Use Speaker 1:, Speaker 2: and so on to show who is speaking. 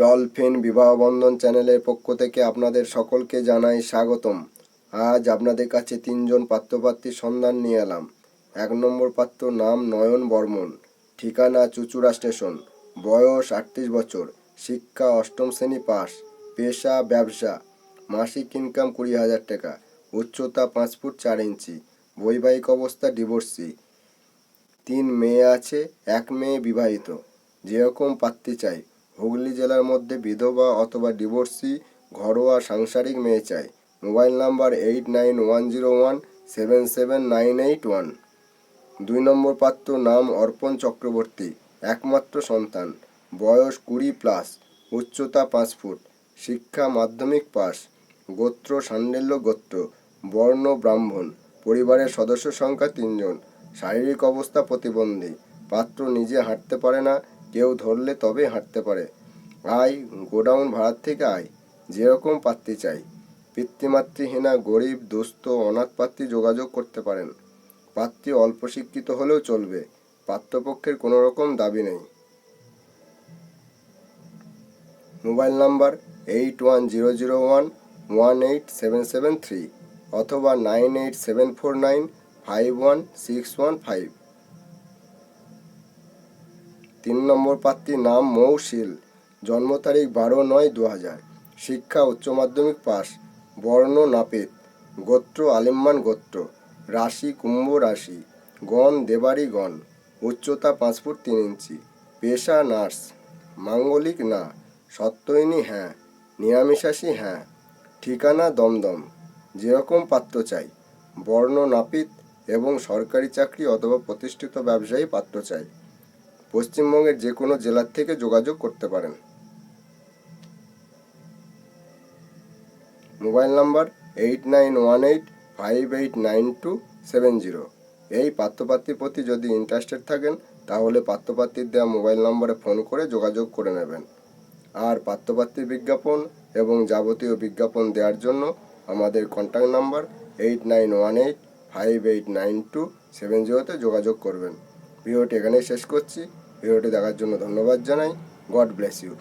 Speaker 1: Dolphin বিবাহ বন্ধন চ্যানেলের পক্ষ থেকে আপনাদের সকলকে জানাই স্বাগতম। আজ আপনাদের কাছে তিনজন পাত্রপাত্রীর সন্ধান নিয়ে এলাম। এক নম্বর পাত্র নাম নয়ন বর্মন, ঠিকানা চুচুড়া স্টেশন, বয়স আটত্রিশ বছর, শিক্ষা অষ্টম শ্রেণি পাস, পেশা ব্যবসা, মাসিক ইনকাম কুড়ি হাজার টাকা, উচ্চতা পাঁচ ফুট চার ইঞ্চি, বৈবাহিক অবস্থা ডিভোর্সি তিন মেয়ে আছে, এক মেয়ে বিবাহিত, যেরকম পাত্রী চাই। হুগলি জেলার মধ্যে বিধবা অথবা ডিভোর্সি, ঘরোয়া সাংসারিক মেয়ে চাই। Mobile number eight nine one zero one seven seven nine eight one দুই নম্বর পাত্র নাম অর্পণ চক্রবর্তী, একমাত্র সন্তান। বয়স কুড়ি প্লাস উচ্চতা পাঁচ ফুট। শিক্ষা মাধ্যমিক পাস। গোত্র সান্ডেল্য গোত্র। বর্ণ ব্রাহ্মণ। পরিবারের সদস্য সংখ্যা তিনজন। শারীরিক অবস্থা প্রতিবন্ধী। পাত্র নিজে হাঁটতে পারে না। কেউ ধরলে তবে হাঁটতে পারে। আয়, গোডাউন ভাড়ার থেকে আয়, যেরকম পাত্রী চাই। পিতৃমাতৃহীনা, গরিব, দুস্থ, অনাথ পাত্রী যোগাযোগ করতে পারেন। পাত্রী অল্প শিক্ষিত হলেও চলবে, পাত্রপক্ষের কোনো রকম দাবি নেই। Mobile number eight one zero zero one one eight seven seven three অথবা nine eight seven four nine five one six one five. তিন নম্বর প্রার্থীর নাম মৌশিল, জন্ম তারিখ বারো নয় দু হাজার শিক্ষা, উচ্চ মাধ্যমিক পাস বর্ণ নাপিত, গোত্র আলিম্মান গোত্র, রাশি কুম্ভ রাশি, গণ দেবারি গণ, উচ্চতা পাঁচ ফুট তিন ইঞ্চি, পেশা নার্স, মাঙ্গলিক না, সত্যইনী হ্যাঁ নিরামিষাসী হ্যাঁ ঠিকানা দমদম, যেরকম পাত্র চাই, বর্ণ নাপিত এবং সরকারি চাকরি অথবা প্রতিষ্ঠিত ব্যবসায়ী পাত্র চাই। পশ্চিমবঙ্গের যে কোনো জেলার থেকে যোগাযোগ করতে পারেন। Mobile number eight nine one eight five eight nine two seven zero. এই পাত্রপাত্রীর প্রতি যদি ইন্টারেস্টেড থাকেন, তাহলে পাত্রপাত্রীর দেওয়া মোবাইল নম্বরে ফোন করে যোগাযোগ করে নেবেন। আর পাত্রপাত্রীর বিজ্ঞাপন এবং যাবতীয় বিজ্ঞাপন দেওয়ার জন্য আমাদের contact number eight nine one eight five eight nine two seven জিরোতে যোগাযোগ করবেন। ভিডিওটি এখানেই শেষ করছি। ভিডিওটি দেখার জন্য ধন্যবাদ জানাই। God bless you